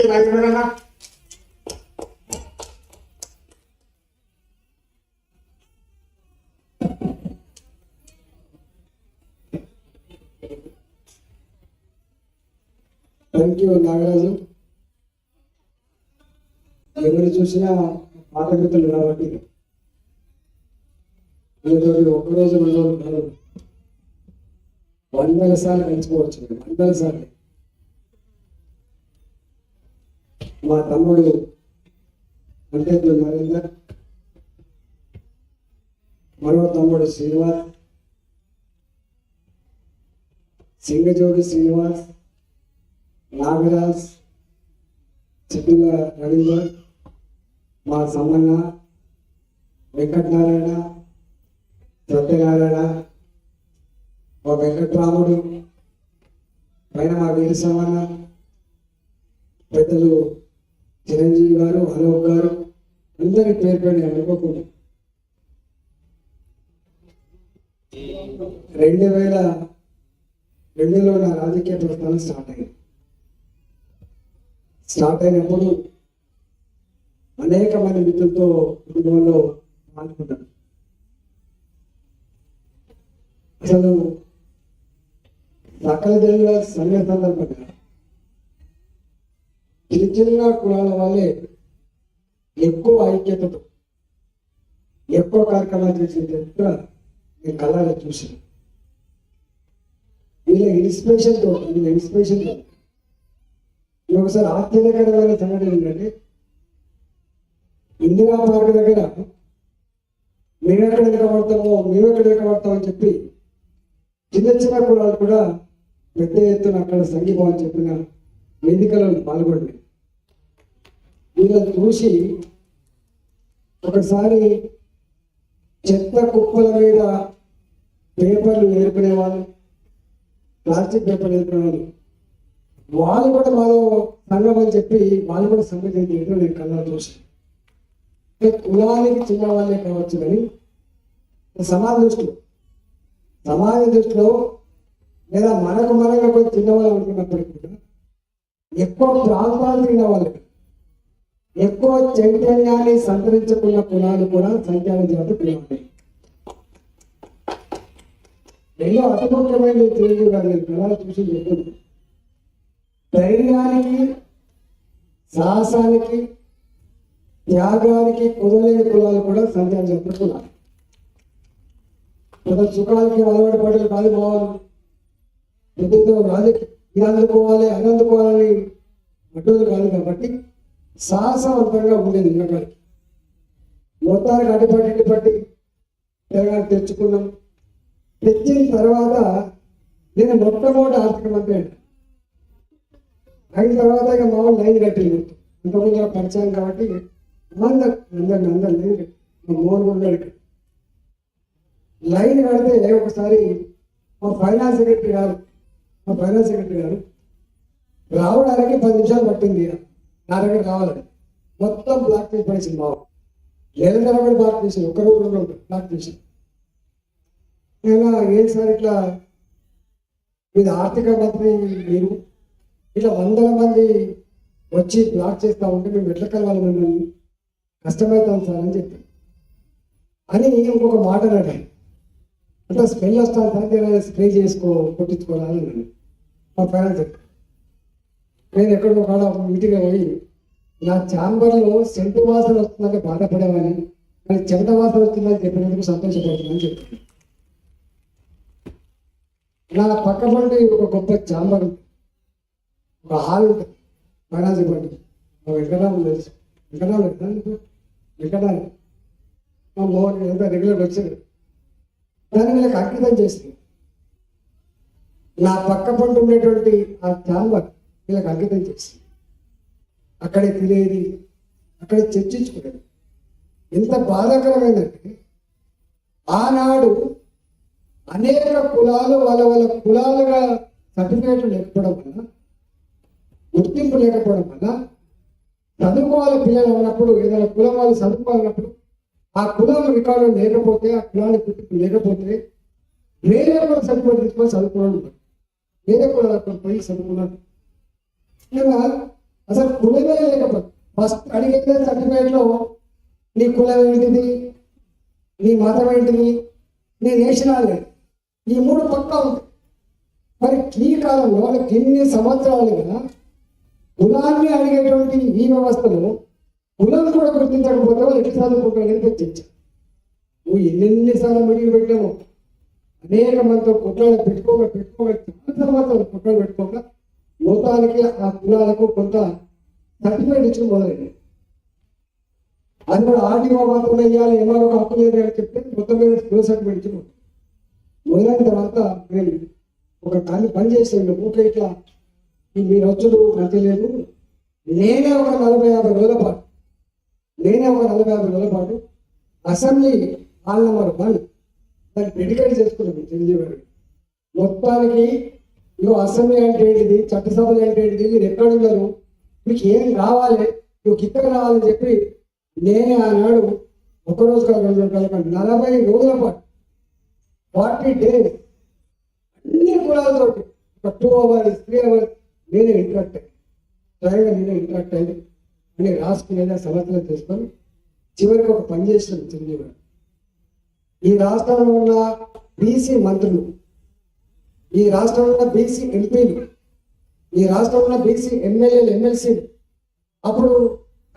గట్టి రాజమేనా thank you Nagaraju ఎవరు చూసినా పాతకృతులు కాబట్టి ఒక్కరోజు రెండు వందల సార్లు కలిసిపోవచ్చు వందల సార్లు. మా తమ్ముడు అంటే నరేందర్ మరో తమ్ముడు శ్రీనివాస్ సింగజోగి శ్రీనివాస్ నాగరాజ్ చిట్టుల రవీందర్ మా సమ్మన్న వెంకటనారాయణ సత్యనారాయణ మా వెంకట్రాముడు పైన మా వీర పెద్దలు చిరంజీవి గారు అలోక్ గారు అందరి పేరు పేరు అనుకోకుండా. రెండు వేల రెండులో నా రాజకీయ ప్రస్థానం స్టార్ట్ అయింది. స్టార్ట్ అయినప్పుడు అనేక మంది మిత్రులతో కుటుంబంలో మాట్లాడుకుంటాను అసలు సకల జనుల సమయ సందర్భంగా చిన్న చిన్న కులాల వాళ్ళే ఎక్కువ ఐక్యతతో ఎక్కువ కార్యక్రమాలు చేసేటట్టుగా నేను కళ్ళారా చూసాను వీళ్ళ ఇన్స్పిరేషన్తో వీళ్ళ ఇన్స్పిరేషన్తో ఇది ఒకసారి ఆశ్చర్యకరమైన సంఘటన ఏంటంటే ఇందిరా పార్క్ దగ్గర మేమెక్కడ ఎక్కబడతామో మేమెక్కడ ఎక్కబడతామో చెప్పి చిన్న చిన్న కులాలు కూడా పెద్ద ఎత్తున అక్కడ సంఘీభావం చెప్పిన వేదికలను పాల్గొండి వీళ్ళని చూసి ఒకసారి చెత్త కుప్పల మీద పేపర్లు ఏర్పడే వాళ్ళు ప్లాస్టిక్ పేపర్లు ఏర్పడే వాళ్ళు వాళ్ళు కూడా మాలో సంఘం అని చెప్పి వాళ్ళు కూడా సంఘం చేయడం నేను కన్నా చూసి కులానికి చిన్న వాళ్ళే కావచ్చు కానీ సమాజ దృష్టిలో సమాజ దృష్టిలో లేదా మనకు మనకు చిన్నవాళ్ళు అనుకున్నప్పటికీ కూడా ఎక్కువ ప్రాంతాలు తిన్న వాళ్ళకి ఎక్కువ చైతన్యాన్ని సంతరించుకున్న కులాలు కూడా సంఖ్యాన జాతి కులాలు ఎన్నో అతి ముఖ్యమైన తెలుగు గారు కులాలు చూసి చెప్తుంది ధైర్యానికి సాహసానికి త్యాగానికి కుదలేని కులాలు కూడా సంఖ్యాన జాతి కులాలు కొంత సుఖాలకి అలవాటు పడేది కాదు పోవాలి పెద్దతో రాజకీయ ఇది అందుకోవాలి అని అందుకోవాలని అడ్డులు కాదు కాబట్టి సాహసవంతంగా ఉండేది నిన్నగారికి మొత్తానికి అడ్డుపట్టి పట్టి తెలంగాణ తెచ్చుకున్నాం. తెచ్చిన తర్వాత నేను మొట్టమొదటి ఆర్థిక మంత్రి అండి అయిన తర్వాత ఇక మామూలు లైన్ కట్టింది ఇంతకుముందు పరిచయం కాబట్టి అందరు అందరిని అందరు లైన్ కట్టి మా మోహన్ కూడా ఇక్కడ లైన్ కడితే ఒకసారి మా ఫైనాన్స్ సెక్రటరీ గారు మా ఫైనాన్స్ సెక్రటరీ గారు రావడానికి పది నిమిషాలు పట్టింది నా దగ్గర రావాలని మొత్తం బ్లాక్ చేసి పడేసింది మా నిరంతరమైన బ్లాక్ చేసింది ఒకరు బ్లాక్ చేసి నేను ఏం. సార్ ఇట్లా? ఇది ఆర్థిక మంత్రి మీరు ఇట్లా వందల మంది వచ్చి బ్లాక్ చేస్తా ఉంటే మేము ఎట్లా కలవాలి మిమ్మల్ని కష్టమవుతాం సార్ అని చెప్పి. అని ఇంకొక మాట అన్నాడు. అంటే స్మెల్ వస్తాను సార్ స్ప్రే చేసుకో కొట్టించుకోవాలని మా పేరెంట్స్ చెప్పి నేను ఎక్కడికో కాడ మీటింగ్ పోయి నా ఛాంబర్లో సెంటు వాసన వస్తుందంటే బాధపడేవాని కానీ చెమట వాసన వస్తుందని చెప్పినందుకు సంతోషపడుతుందని చెప్పాను నా పక్క పండి ఒక గొప్ప ఛాంబర్ ఒక హాల్ ఉంటుంది ఫైనాన్స్ పండి మా వెంకటరాము తెలుసు వెంకటరాము లేదా వెంకటరాము మా మోహన్ ఎంత రెగ్యులర్ వచ్చాడు దాన్ని వీళ్ళకి అంకితం చేసింది నా పక్క పంట ఉండేటువంటి ఆ ఛాంబర్ వీళ్ళకి అంకితం చేసి అక్కడే తినేది అక్కడే చర్చించుకునేది. ఎంత బాధాకరమైందంటే ఆనాడు అనేక కులాలు వాళ్ళ వాళ్ళ కులాలుగా సర్టిఫికేట్లు లేకపోవడం వల్ల గుర్తింపు లేకపోవడం వల్ల చదువుకోవాలి పిల్లలు ఉన్నప్పుడు ఏదైనా కులం వాళ్ళు చదువుకోవాలన్నప్పుడు ఆ కులం రికార్డు లేకపోతే ఆ కులానికి గుర్తింపు లేకపోతే వేరే కూడా సర్టిఫికేట్ తీసుకొని చదువుకోవడం వేరే కూడా పోయి చదువుకున్నాను ముఖ్యంగా అసలు కులమే లేకపోతే ఫస్ట్ అడిగితే సర్టిఫికేట్లో నీ కులం ఏంటిది? నీ మతం ఏంటిది? నీ నేషనాలిటీ ఈ మూడు పక్కా ఉంది మరి ఈ కాలంలో వాళ్ళకి ఎన్ని సంవత్సరాలుగా కులాన్ని అడిగేటువంటి ఈ వ్యవస్థను కులం కూడా గుర్తించకపోతే వాళ్ళు ఎట్లా చదువుకుంటారని చర్చించారు నువ్వు ఎన్నెన్నిసార్లు మిడిగి పెట్టాము. అనేక మందితో కుట్రాలు పెట్టుకోక పెట్టుకోక చాలా సంవత్సరాలు కుట్రలు పెట్టుకోక మొత్తానికి ఆ కులాలకు కొంత సర్టిఫికేట్ ఇచ్చిన మొదలైంది. అది కూడా ఆర్టీఓ మాత్రం వేయాలి ఎంఆర్ఓ హక్కు లేదు అని చెప్తే మొత్తం మీద స్కూల్ సర్టిఫికేట్ ఇచ్చిన మొదలైన తర్వాత మేము ఒక దాన్ని పని చేసాను ఊకే ఇట్లా ఈ మీరు వచ్చుడు ప్రతి లేదు నేనే ఒక నలభై యాభై రోజుల పాటు నేనే ఒక నలభై యాభై రోజుల పాటు అసెంబ్లీ హాల్ నెంబర్ వన్ దాన్ని డెడికేట్ చేసుకున్నాను చిరంజీవి గారు. మొత్తానికి నువ్వు అసెంబ్లీ అంటే ఏంటిది? చట్టసభలు అంటే ఏంటిది? మీరు ఎక్కడ ఉన్నారు? మీకు ఏం రావాలి? నువ్వు ఇక్కడ రావాలని చెప్పి నేనే ఆనాడు ఒకరోజు కాదు రెండు రోజులు కాదు నలభై రోజుల పాటు ఫార్టీ డేస్ అన్ని కులాలతో ఒక టూ అవర్స్ త్రీ అవర్స్ నేనే ఇంటరాక్ట్ అయ్యి స్వయంగా నేనే ఇంటరాక్ట్ అయ్యి అని రాసుకునేలా సమర్థన చేసుకొని చివరికి ఒక పని చేసిన చిరంజీవి ఈ రాష్ట్రంలో ఉన్న బీసీ మంత్రులు ఈ రాష్ట్రంలో బీసీ ఎంపీలు ఈ రాష్ట్రంలో బీసీ ఎమ్మెల్యేలు ఎమ్మెల్సీలు అప్పుడు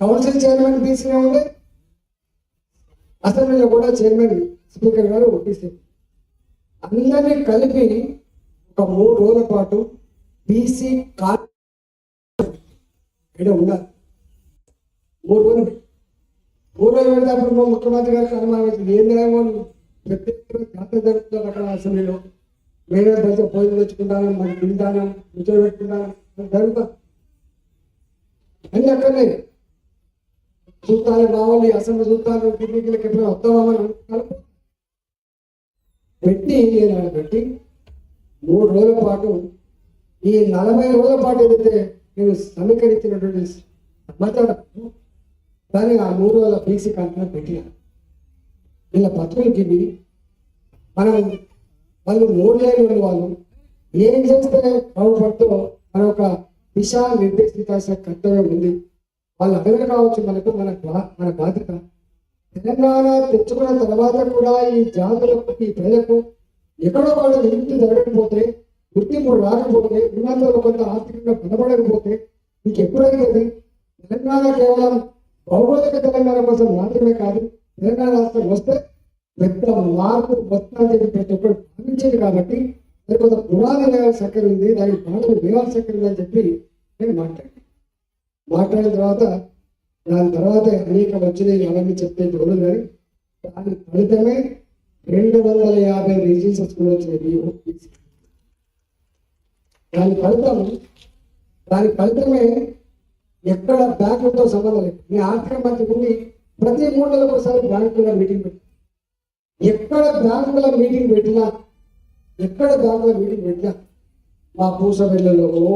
కౌన్సిల్ చైర్మన్ బీసీనే ఉండే? అసెంబ్లీలో కూడా చైర్మన్ స్పీకర్ గారు బీసీ అందరినీ కలిపి ఒక మూడు రోజుల పాటు బీసీ కాన్ ఇక్కడ ఉన్నారు మూడు రోజులు. మూడు రోజులు వెళ్ళేటప్పుడు అప్పుడు ముఖ్యమంత్రి గారికి అనుమానం వచ్చింది. ఏంటేమో ప్రత్యేక జాతర జరుగుతుంది అక్కడ అసెంబ్లీలో. మేమే కొంచెం భోజనం తెచ్చుకుంటాను మరి తింటాను కూర్చోబెట్టుకుంటాను అని జరుగుతాం అన్ని అక్కడనే. చూస్తాను మా అసెంబ్లీ చూస్తాను పిక్నిక్లకి ఎప్పుడైనా వస్తామని అనుకుంటాను. పెట్టి నేను పెట్టి? మూడు రోజుల పాటు ఈ నలభై రోజుల పాటు ఏదైతే నేను సమీకరించినటువంటి సమాచారం దాన్ని ఆ మూడు రోజుల బీసీ కంటే పెట్టిన. ఇలా బతుకులకి మనం వాళ్ళు నోరులేని వాళ్ళు ఏం చేస్తే బాగుపడుతూ మన ఒక దిశ నిర్దేశించాల్సిన కర్తవ్యం ఉంది. వాళ్ళు అడగలు కావచ్చు మనకు మన మన బాధ్యత. తెలంగాణ తెచ్చుకున్న తర్వాత కూడా ఈ జాతులకు ఈ ప్రజలకు ఎక్కడో వాళ్ళు విముక్తి జరగకపోతే గుర్తింపు రాకపోతే ఉన్నందులో కొంత ఆర్థికంగా బలపడకపోతే మీకు ఎప్పుడైతుంది తెలంగాణ కేవలం భౌగోళిక తెలంగాణ కోసం మాత్రమే కాదు తెలంగాణ రాష్ట్రం వస్తే పెద్ద మార్పు వస్తుందని చెప్పి ప్రతి భావించింది కాబట్టి నేను కొంత పునాది వేయాల్సి ఉంది దానికి బాణలు వేయాల్సి చక్కెర ఉంది అని చెప్పి నేను మాట్లాడాను. మాట్లాడిన తర్వాత దాని తర్వాత అనేక వచ్చినాయి అవన్నీ చెప్పే చూడదు కానీ దాని ఫలితమే రెండు వందల యాభై రీజన్స్ స్కూల్ వచ్చినాయి దాని ఫలితం దాని ఫలితమే ఎక్కడ బ్యాంకులతో సంబంధం లేదు. మీ ఆర్థిక మంత్రి ఉండి ప్రతి మూడు నెలలకు ఒకసారి బ్యాంకుల మీటింగ్ పెట్టి ఎక్కడ బ్యాంకుల మీటింగ్ పెట్టినా ఎక్కడ బ్యాంకుల మీటింగ్ పెట్టినా మా పూస పూసవెల్లలో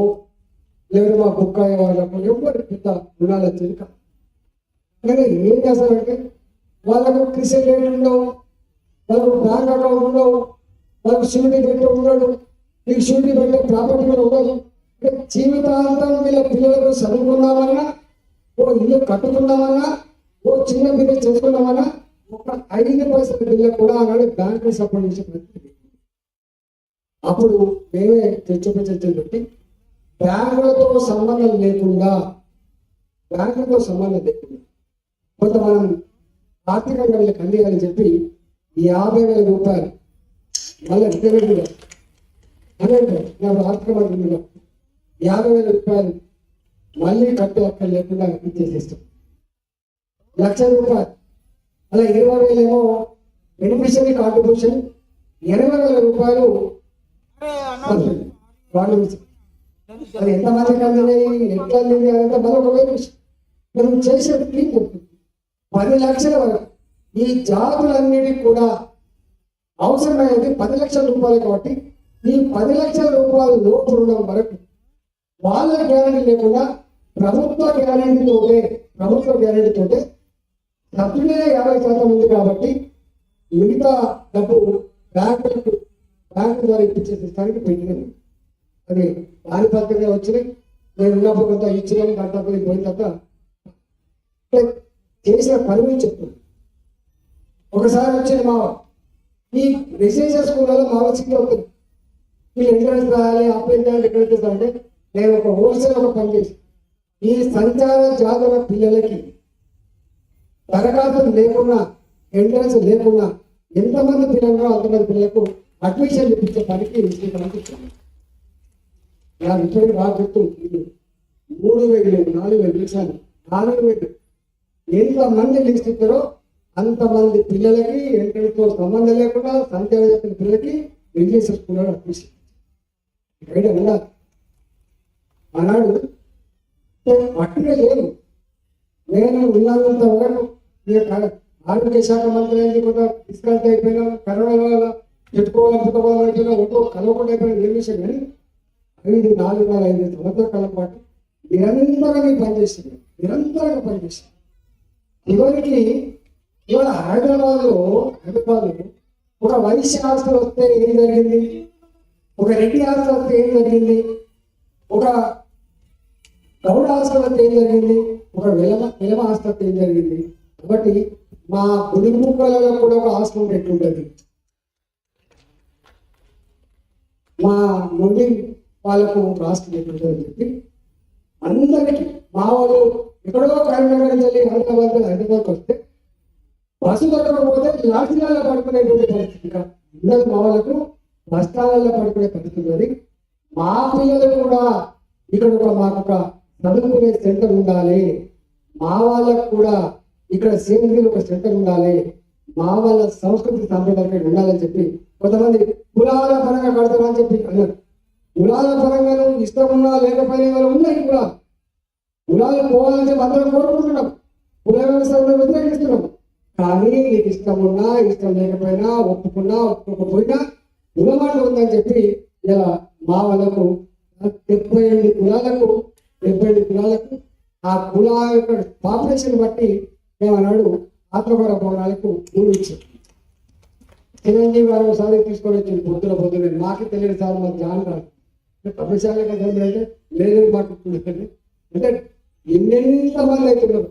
లేదా మా బుక్కాయ వాళ్ళకు ఎవరు పెద్ద రుణాల వచ్చేది కానీ ఏం చేస్తారంటే వాళ్ళకు క్రిసెంట్ రేట్ ఉండవు వాళ్ళకు బ్యాంక్ అకౌంట్ ఉండవు వాళ్ళకు షూరిటీ పెట్టి ఉండడు నీకు షూరిటీ పెట్టే ప్రాపర్టీ కూడా ఉండదు. జీవితాంతం వీళ్ళ పిల్లలకు చదువుకుందామన్నా ఓ ఇల్లు కట్టుకుందామన్నా ఓ చిన్న బిజినెస్ చేసుకుందామన్నా ఐదు పైసల బిల్లు కూడా ఆనాడు బ్యాంకు సపోర్ట్ అప్పుడు మేమే చర్చపై పెట్టి బ్యాంకులతో సంబంధం లేకుండా బ్యాంకులతో సంబంధం లేకుండా కొంత మనం ఆర్థికంగా వీళ్ళకి అందియాలని చెప్పి యాభై వేల రూపాయలు మళ్ళీ రిటర్న్ ఆర్థిక మంత్రి యాభై వేల రూపాయలు మళ్ళీ కట్టే అక్కడ లేకుండా ఇచ్చేసేస్తాం. లక్ష రూపాయలు. అలా ఇరవై వేలేమో బెనిఫిషియరీ కాంట్రిబ్యూషన్ ఎనభై వేల రూపాయలు వాళ్ళు అది ఎంత మందికి అందినాయి ఎట్లా అందింది అదంతా మరొక వేరే విషయం మనం చేసే క్లీన్ పది లక్షల వరకు. ఈ జాతులన్నిటికి కూడా అవసరమైనది పది లక్షల రూపాయలు కాబట్టి ఈ పది లక్షల రూపాయల లోపు రుణం వరకు వాళ్ళ గ్యారంటీ లేకుండా ప్రభుత్వ గ్యారంటీ ప్రభుత్వ గ్యారెంటీతో తోటే యాభై శాతం ఉంది కాబట్టి మిగతా డబ్బు బ్యాంకు బ్యాంకు ద్వారా ఇప్పించేసరికి పెట్టినది అది దాని ఫలితంగా వచ్చినాయి. నేను ఉన్నప్పుడు కొంత ఇచ్చినాను దాంట్లో పోయిన తర్వాత చేసిన పని చెప్తుంది ఒకసారి వచ్చిన మావ ఈ రెసిడెన్షియల్ స్కూళ్ళలో మావ సిక్ అవుతుంది మీరు ఎంట్రన్స్ రాయాలి అప్లై ఎక్కడ అంటే నేను ఒక హోల్సేల్ ఒక పని చేసి ఈ సంచార జాతర పిల్లలకి తరగతులు లేకున్నా ఎంట్రన్స్ లేకున్నా ఎంతమంది పిల్లలు అంతమంది పిల్లలకు అడ్మిషన్ ఇప్పించే పనికి శ్రీకారం ఇప్పుడు బాగా గుర్తు మూడు వేలు నాలుగు వేలు పిలిచాను నాలుగు వేలు. ఎంతమంది లిస్ట్ ఇస్తారో అంతమంది పిల్లలకి ఎంట్రన్స్తో సంబంధం లేకుండా సంచార చెప్పిన పిల్లలకి ఇంగ్లీష్ స్కూల్లో అడ్మిషన్ బయట ఉండాలి ఆనాడు అట్టుగా లేదు. నేను ఉన్నంత వరకు ఆరోగ్య శాఖ మంత్రి అయింది కూడా డిస్కౌంట్ అయిపోయినా కరోనా వల్ల పెట్టుకోవాలి పుట్టుకోవాలంటే ఒక్కో కలవకుండా అయిపోయిన నిర్మిషం కానీ ఐదు నాలుగున్నర ఐదు సంవత్సరాల కాలం పాటు నిరంతరంగా పనిచేసింది నిరంతరంగా పనిచేసింది చివరికి ఇవాళ హైదరాబాద్ హైదరాబాద్ ఒక వైశ్య హాస్టల్ వస్తే ఏం జరిగింది? ఒక రెడ్డి హాస్టల్ వస్తే ఏం జరిగింది? ఒక గౌడ హాస్టల్ వస్తే ఏం జరిగింది? ఒక విలమ విలమ హాస్టల్ వస్తే ఏం జరిగింది? కాబట్టి మా గుడిముక్కలలో కూడా ఒక హాస్టల్ పెట్టుంటది. మా నుండి వాళ్ళకు రాష్ట్రం ఎట్లుంటుందని చెప్పి అందరికీ మా వాళ్ళు ఎక్కడో కరీంనగర్ నుంచి హైదరాబాద్ హైదరాబాద్కి వస్తే బస్సు దొరకకపోతే లాఠీలలో పడుకునేటువంటి పరిస్థితి ఇంకా అందరూ మా వాళ్ళకు. బస్తాలలో పడుకునే పరిస్థితి ఉన్నది. మా పిల్లలు కూడా ఇక్కడ ఒక మాకు ఒక చదువుకునే సెంటర్ ఉండాలి. మా వాళ్ళకు కూడా ఇక్కడ సేంద్రీయ ఒక సెంటర్ ఉండాలి. మా వాళ్ళ సంస్కృతి సాంప్రదాయం ఉండాలని చెప్పి కొంతమంది కులాల పరంగా కడతారని చెప్పి అన్నారు. కులాల పరంగా ఇష్టం ఉన్నా లేకపోయినా వాళ్ళు ఉన్నాయి కూడా కులాలు పోవాలని చెప్పి అందరం కోరుకుంటున్నాం. కుల వ్యవస్థ వ్యతిరేకిస్తున్నాం. కానీ నీకు ఇష్టం ఉన్నా ఇష్టం లేకపోయినా ఒప్పుకున్నా ఒప్పుకోకపోయినా కులమాట ఉందని చెప్పి ఇలా మా వాళ్ళకు డెబ్బై ఎనిమిది కులాలకు డెబ్బై ఎనిమిది కులాలకు ఆ కులాల యొక్క పాపులేషన్ బట్టి ఏమన్నాడు ఆత్మకర భవనాలకు భూమి ఇచ్చాడు చిరంజీవి గారు ఒకసారి తీసుకొని వచ్చింది పొద్దున పొద్దున మాకు తెలియదు సార్ మాకు జాన్ రాదు. తమిళశాల కదా అంటే లేదు మాకు అంటే ఎన్నెంత మంది అవుతున్నారు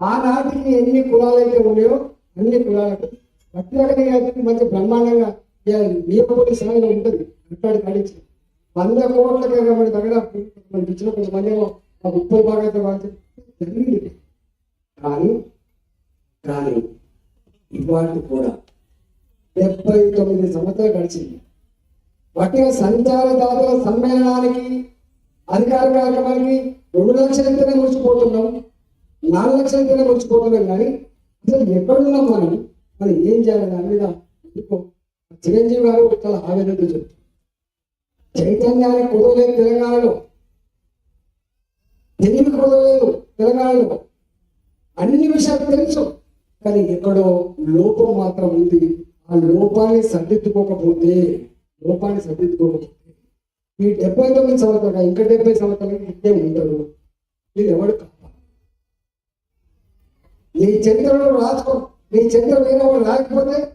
ఆనాటికి ఎన్ని కులాలు అయితే ఉన్నాయో అన్ని కులాలకు ప్రత్యేకంగా మంచి బ్రహ్మాండంగా నియమపడి సమయంలో ఉంటుంది. అంటాడు కడిచి వంద కోట్లకి మన దగ్గర మనకి ఇచ్చిన కొంతమంది ఏమో ఆ ఉప్పల్ బాగా అయితే వాళ్ళు జరిగింది కానీ కానీ ఇవాళ కూడా డెబ్బై తొమ్మిది సంవత్సరాలు గడిచింది. వాటిగా సంచారదాతల సమ్మేళనానికి అధికార కార్యక్రమానికి రెండు లక్షలంతనే ముడిచిపోతున్నాం నాలుగు లక్షలంతనే ముడిచిపోతున్నాం కానీ అసలు ఎక్కడున్నాం మనం? మనం ఏం చేయాలి దాని మీద? చిరంజీవి గారు చాలా ఆవేదనతో చెప్తారు చైతన్యానికి కుదవలేదు తెలంగాణలో. తెలివి కుదవలేదు తెలంగాణలో. అన్ని విషయాలు తెలుసు. కానీ ఎక్కడో లోపం మాత్రం ఉంది. ఆ లోపాన్ని సర్దిద్దుకోకపోతే లోపాన్ని సర్దిద్దుకోకపోతే ఈ డెబ్బై తొమ్మిది సంవత్సరాలు ఇంకా డెబ్బై సంవత్సరాలు ఇంకే ఉండరు మీరు ఎవడు కావాలి? నీ చరిత్రలో రాసుకో. నీ చరిత్ర వేరే వాడు రాకపోతే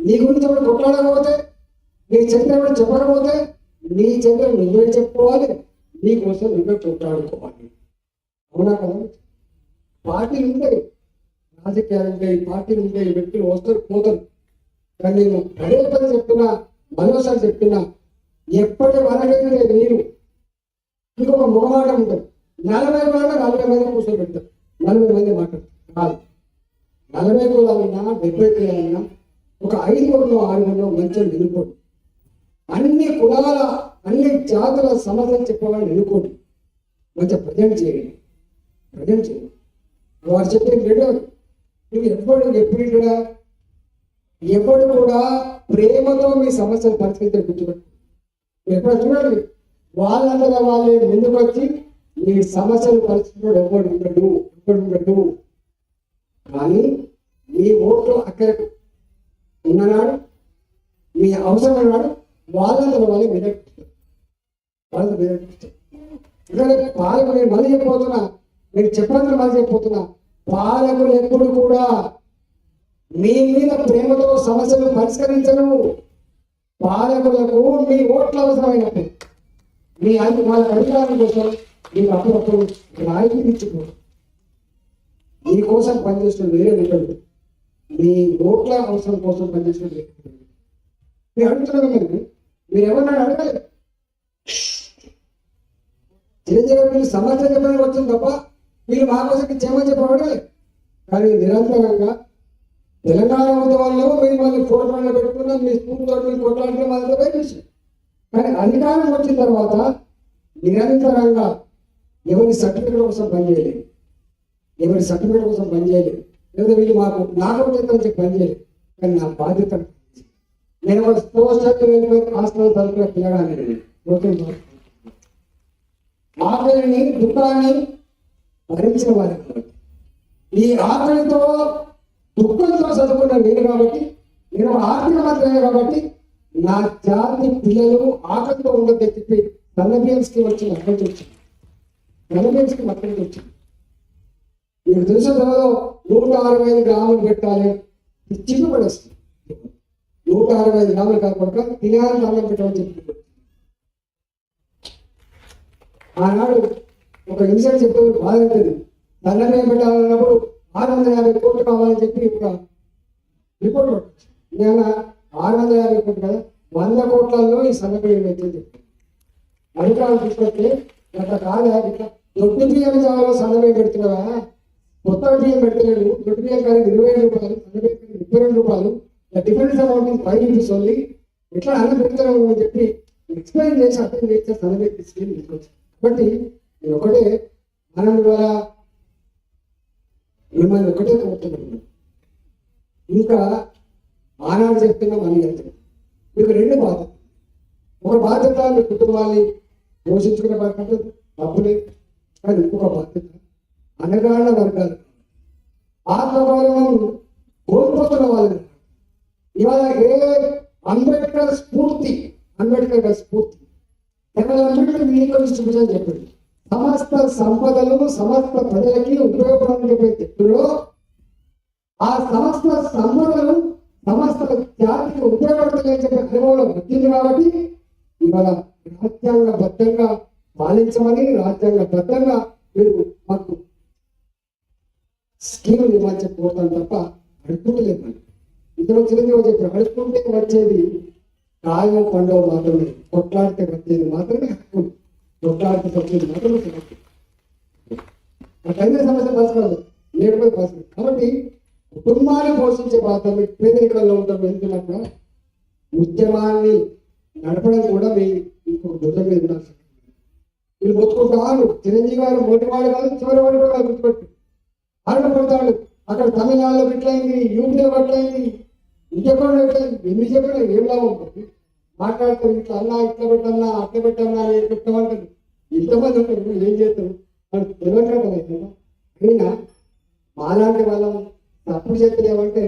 నీ గురించి ఎవరు కొట్లాడకపోతే నీ చరిత్ర ఎవరు చెప్పకపోతే నీ చరిత్ర నువ్వే చెప్పుకోవాలి. నీ కోసం నువ్వే కొట్లాడుకోవాలి. అవునా కదా? పార్టీలు ఉంటాయి రాజకీయాలు ఉంటాయి పార్టీలు ఉంటాయి వ్యక్తులు వస్తారు పోతారు. కానీ నేను పదే పదే చెప్తున్నా మరోసారి చెప్తున్నా ఎప్పటి వరకైతే మీరు ఇంకొక మొహమాట ఉంటుంది నలభై మాట నలభై మంది కూర్చొని పెడతారు నలభై మంది మాట్లాడతారు. కాదు. నలభై కులాలైనా డెబ్బై కులాలైనా ఒక ఆరు ఆరుగురులో మంచిగా నిలుకోండి అన్ని కులాల అన్ని జాతుల సమస్యలు చెప్పవాలని ఎన్నుకోండి మంచిగా ప్రజెంట్ చేయండి. ప్రజెంట్ చేయండి. వారు చెప్పే రెండవది నువ్వు ఎప్పుడు ఎప్పుడు ఇక్కడ ఎప్పుడు కూడా ప్రేమతో మీ సమస్యలు పరిస్థితి గుర్తుపెట్టు ఎక్కడ చూడండి వాళ్ళందరూ వాళ్ళే ముందుకు వచ్చి మీ సమస్యలు పరిస్థితిలో ఎవడు ఉండడు ఎవడు ఉండడు. కానీ మీ ఓట్లు అక్కడ ఉన్ననాడు మీ అవసరం ఉన్నాడు వాళ్ళందరూ వాళ్ళే మెదక్కిస్తారు వాళ్ళని మెదక్కిస్తారు ఇక్కడ పాలకు నేను మళ్ళీ చెప్పబోతున్నా నేను చెప్పినందుకు మాకు చెప్పబోతున్నా పాలకులు ఎప్పుడు కూడా మీ మీద ప్రేమతో సమస్యలు పరిష్కరించరు. పాలకులకు మీ ఓట్ల అవసరమైనప్పుడు మీ ఆయన వాళ్ళ అధికారం కోసం మీరు అప్పుడప్పుడు రాయితీ ఇచ్చుకో మీకోసం కోసం పనిచేస్తున్న వేరే ఉంటాడు మీ ఓట్ల అవసరం కోసం పనిచేస్తున్న మీరు అడుగుతున్నారు మీరు మీరు ఎవరన్నా అడగలేదు? చిరంజీవి సమాచారం వచ్చింది తప్ప మీరు మా కోసం చేయమని చెప్పి కానీ నిరంతరంగా తెలంగాణ ఉద్యమంలో మీరు మళ్ళీ ఫోటోలు పెట్టుకున్నాం మీ స్కూల్ మీరు కొట్లాడితే మా దగ్గర కానీ అధికారం వచ్చిన తర్వాత నిరంతరంగా ఎవరి సర్టిఫికేట్ కోసం పనిచేయలేదు ఎవరి సర్టిఫికేట్ కోసం పనిచేయలేదు లేదా వీళ్ళు మాకు నాకు చేద్దామని చెప్పి పనిచేయలేదు కానీ నా బాధ్యత నేను ఒక పోస్టర్ వెళ్ళిపోయి హాస్టల్ తలుపులో పిల్లగానే ఓకే ఆకలిని దుఃఖాన్ని భరించిన వారు. కాబట్టి ఈ ఆకలితో దుఃఖంతో చదువుకున్న నేను కాబట్టి నేను ఆర్థిక మంత్రి కాబట్టి నా జాతి పిల్లలు ఆకలితో ఉండదని చెప్పి సన్నబియ్యం వచ్చి మక్కడికి వచ్చింది. సన్నబియ్యం మక్కడికి వచ్చింది. మీకు తెలిసిన తర్వాత నూట అరవై ఐదు గ్రాములు పెట్టాలి. చిన్న పడేస్తుంది. నూట అరవై ఐదు గ్రాములు కాకుండా తినాలని అన్నం పెట్టమని చెప్పి. ఆనాడు ఒక ఇన్సిడెంట్ చెప్తే బాధ ఉంటుంది సన్నబియ్యం పెట్టాలన్నప్పుడు ఆరు వందల యాభై కోట్లు కావాలని చెప్పి ఒక రిపోర్ట్ పెట్టచ్చు ఆరు వందల యాభై కోట్లు కదా? వంద కోట్లలో ఈ సన్నబియ్యం వచ్చింది అధికారులు తీసుకొస్తే గత కాదా? ఇట్లా దొడ్డు బియ్యం చావలో సన్నబియ్యం పెడుతున్నావా? కొత్త బియ్యం పెడతలేడు. దొడ్డు బియ్యం కానీ ఇరవై ఐదు రూపాయలు సన్నబియ్యం కానీ ముప్పై రెండు రూపాయలు difference amount five rupees only ఎట్లా అన్న పెడుతున్నావు అని చెప్పి ఎక్స్ప్లెయిన్ చేసి అర్థం చేస్తే సన్నబియ్యం తీసుకెళ్ళి తీసుకొచ్చి కాబట్టి నేను ఒకటే మనం ద్వారా మిమ్మల్ని ఒకటే కోరుతున్నాను ఇంకా మానవుడు చెప్తున్నాం అని చెప్తున్నాం మీకు రెండు బాధ్యత ఒక బాధ్యత మీ కుటుంబాన్ని పోషించుకునే బాధ్యత డబ్బులే కానీ ఇంకొక బాధ్యత అనగాళ్ళ వర్గాలు. ఆత్మగౌరవం కోల్పోతున్న వాళ్ళని. ఇవాళ ఏ అంబేద్కర్ స్ఫూర్తి అంబేద్కర్ గారి స్ఫూర్తి. కేవలం అంబేద్కర్ మీనింగ్ చూపించని చెప్పండి. సమస్త సంపదలను సమస్త ప్రజలకి ఉపయోగపడాలని చెప్పే చెట్టులో ఆ సమస్త సంపదలు సమస్త జాతికి ఉపయోగపడతాయని చెప్పే అనుభవంలో వచ్చింది కాబట్టి ఇవాళ రాజ్యాంగబద్ధంగా పాలించమని రాజ్యాంగబద్ధంగా మీరు మాకు స్కీములు ఇవ్వని చెప్పి కోరుతాను తప్ప అడుక్కుంటలేదు ఇద్దరు చిరంజీవి చెప్పారు అడుక్కుంటే వచ్చేది కాయం పండుగ మాత్రమే కొట్లాడితే వచ్చేది మాత్రమే అడుక్కుంటుంది కొట్లాడితే వచ్చేది మాత్రమే సమస్య నాకైతే సమస్య పంచుకోవాలి లేకపోతే పరిస్థితి కాబట్టి కుటుంబాన్ని పోషించే పాత్ర మీకు పేదరికంలో ఉంటాం వెళ్తున్నప్పుడు ఉద్యమాన్ని నడపడం కూడా మీ ఇంకొక బుద్ధ మీద ఉండాల్సి వీళ్ళు బతుకుంటారు చిరంజీవి గారు మొదటివాడు కాదు చివరి వాడు కూడా కాదు గుర్తుపెట్టు. ఆడపడతాడు అక్కడ తమిళనాడులో ఎట్లయింది? యూపీలో ఎట్లయింది? ఇంకెక్కడ ఎట్లయింది? ఎన్ని చెప్పినా ఏం లాభం? ఉంటుంది మాట్లాడుతారు ఇట్లా అన్నా ఇట్లా పెట్టన్నా అట్లా పెట్టన్నా ఏం పెట్టమంటారు ఇంతమంది ఉంటారు నువ్వు ఏం చేస్తారు? మనకు తెలియట్లేదు కదా అయినా మాలాంటి వాళ్ళం తప్పుడు చేతులు ఏమంటే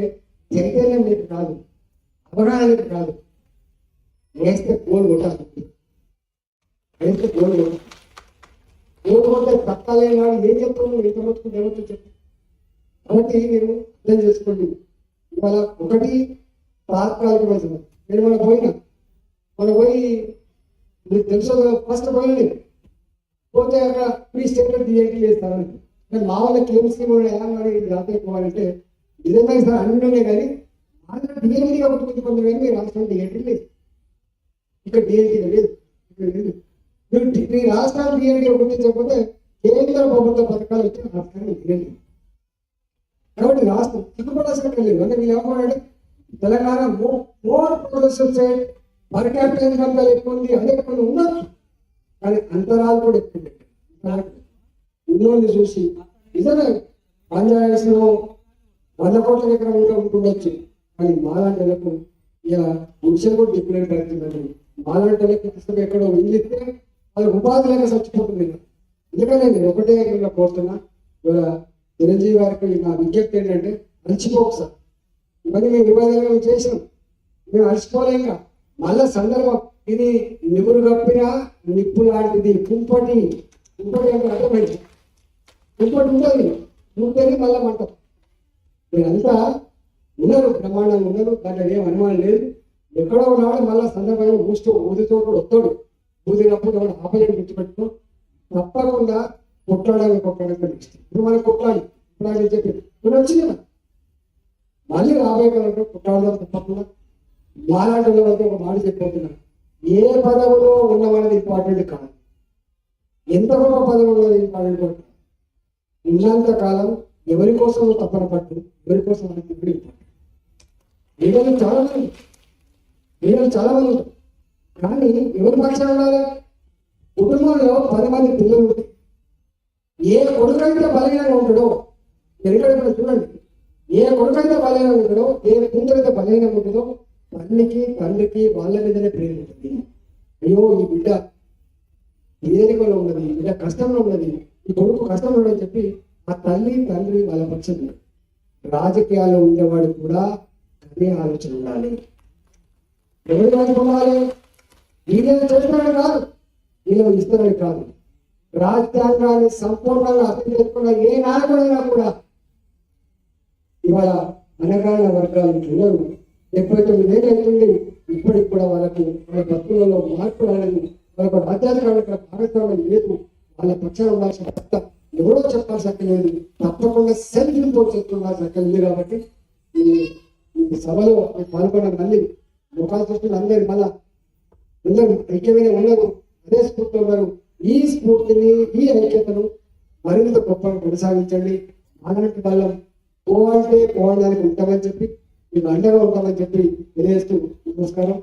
చైతన్యం నీకు కాదు అవగాహన నీకు కాదు వేస్తే గోల్ కొట్టాలి. వేస్తే గోల్ కొట్టాలి. గోల్ కొట్టే తత్తాలేని వాడు ఏం చెప్తావు నువ్వు ఎంత మటుకు దేవతో చెప్పు. కాబట్టి మీరు అర్థం చేసుకోండి. ఇవాళ ఒకటి తాత్కాలికమైన నేను మన పోయినా. మనం పోయి మీకు తెలుసు ఫస్ట్ పోయింది పోతే అక్కడ ఫ్రీ స్టేట్మెంట్ డిఎంటీ చేస్తారని కానీ మా వాళ్ళ క్లెయిమ్ స్కీమ్ మరి జాతర పోవాలంటే నిజంగా సార్ అన్ని ఉన్నాయి కానీ ఆంధ్ర డిఎంటీ కాబట్టి కొంతమంది మీరు రాష్ట్రం డిఎంటీ లేదు ఇక్కడ డిఎంటీ లేదు ఇక్కడ లేదు. మీరు మీ రాష్ట్రాలు డిఎంటీ గుర్తించకపోతే కేంద్ర ప్రభుత్వ పథకాలు వచ్చిన రాష్ట్రాన్ని డిఎంటీ కాబట్టి రాష్ట్రం సిగ్గుపడాల్సిన లేదు. అంటే మీరు ఏమన్నారంటే Telangana more production side per capital income ఎక్కువ ఉంది అదే ఎక్కువ ఉండొచ్చు కానీ అంతరాలు కూడా ఎక్కువ ఉన్నాయి. చూసి నిజమే పంజాబ్స్లో వంద కోట్ల ఎకరం కూడా ఉంటుండొచ్చు. కానీ మాలాంటి ఇలా వృక్షం కూడా డిప్లైన్ అవుతుందండి మాలాంటి పుస్తకం ఎక్కడో ఇల్లు ఇస్తే వాళ్ళకి ఉపాధి లేక చచ్చిపోతుంది. ఎందుకంటే నేను ఒకటే ఇక్కడ కోరుతున్నా. ఇవాళ చిరంజీవి గారికి నా విజ్ఞప్తి ఏంటంటే అలసిపోకు సార్ ఇవన్నీ మేము వివాదంగా మేము చేసినాం మేము అలసిపోలేక మళ్ళా సందర్భం ఇది నిపురు కప్పిన నిప్పు లాంటిది. కుంపటి కుంపటి అంటే అర్థమైంది కుంపటి ఉంటుంది. ఉంటుంది మళ్ళా మంట. మీరంతా ఉన్నారు బ్రహ్మాండంగా ఉన్నారు. దాంట్లో ఏం అనుమానం లేదు. ఎక్కడో ఉన్నాడు మళ్ళా సందర్భంగా ఊస్తూ ఊదితో కూడా వస్తాడు. ఊదినప్పుడు వాడు ఆపలేని గుర్తుపెట్టుకో తప్పకుండా కొట్లాడాలి కొట్లాడక ఇప్పుడు మనం కొట్లాడి కొట్లాడి చెప్పి. ఇప్పుడు వచ్చింది మళ్ళీ రాబోయే కాలంలో కొట్లాడడం తప్పకుండా. మాలాంటి వాళ్ళతో ఒక మాట చెప్పబోతున్నా ఏ పదవిలో ఉన్నమనేది ఇంపార్టెంట్ కాదు. ఎంత గొప్ప పదవి ఇంపార్టెంట్ కాదు ఉన్నంత కాలం ఎవరి కోసం తప్పన పట్టు ఎవరి కోసం అనేది ఇప్పుడు ఇంపార్టెంట్ లీడర్లు చాలా మంది. లీడర్లు చాలా మంది. కానీ ఎవరి పక్షాలు ఉండాలి? కుటుంబంలో పది మంది పిల్లలు ఏ కొడుకైతే బలహీనంగా ఉంటాడో ఎక్కడ కూడా చూడండి. ఏ కొడుకైతే బలహీనంగా ఉంటాడో ఏ కూతురైతే బలహీనంగా ఉంటుందో తల్లికి తండ్రికి వాళ్ళ మీదనే ప్రేమ ఉంటుంది. అయ్యో ఈ బిడ్డ వేదికలో ఉన్నది ఈ బిడ్డ కష్టంలో ఉన్నది ఈ కొడుకు కష్టంలో అని చెప్పి ఆ తల్లి తండ్రి వాళ్ళ పక్షం రాజకీయాల్లో ఉండేవాడు కూడా అదే ఆలోచన ఉండాలి. ఎవరి రాజు పొందాలి వీళ్ళని చేస్తున్నాడు కాదు వీళ్ళని ఇస్తున్నాడు కాదు. రాజ్యాంగాన్ని సంపూర్ణంగా అర్థం చేసుకున్న ఏ నాయకుడైనా కూడా ఇవాళ అనగాన వర్గాలు ఉన్నారు డెబ్బై తొమ్మిది ఏళ్ళు ఇప్పటికి కూడా వాళ్ళకు వాళ్ళ భక్తులలో మార్పు రాలేదు. వాళ్ళకు రాజ్యాంగానికి భాగస్వామ్యం లేదు. వాళ్ళ పక్షాన ఉండాల్సిన భర్త ఎవరో చెప్పాల్సి అక్కర్లేదు తప్పకుండా సెల్ఫ్ రిపోర్ట్ చేస్తుండాల్సి అక్కడ ఉంది కాబట్టి ఈ ఈ సభలో పాల్గొన్న మళ్ళీ ముఖాలు చూస్తున్న అందరి మళ్ళా అందరూ ఐక్యమైన ఉన్నారు. అదే స్ఫూర్తి ఉన్నారు. ఈ స్ఫూర్తిని ఈ ఐక్యతను మరింత గొప్పగా కొనసాగించండి. అలాంటి వాళ్ళం పోవాలంటే పోవడానికి ఉంటామని చెప్పి మీకు అండగా ఉండాలని చెప్పి తెలియజేస్తూ నమస్కారం.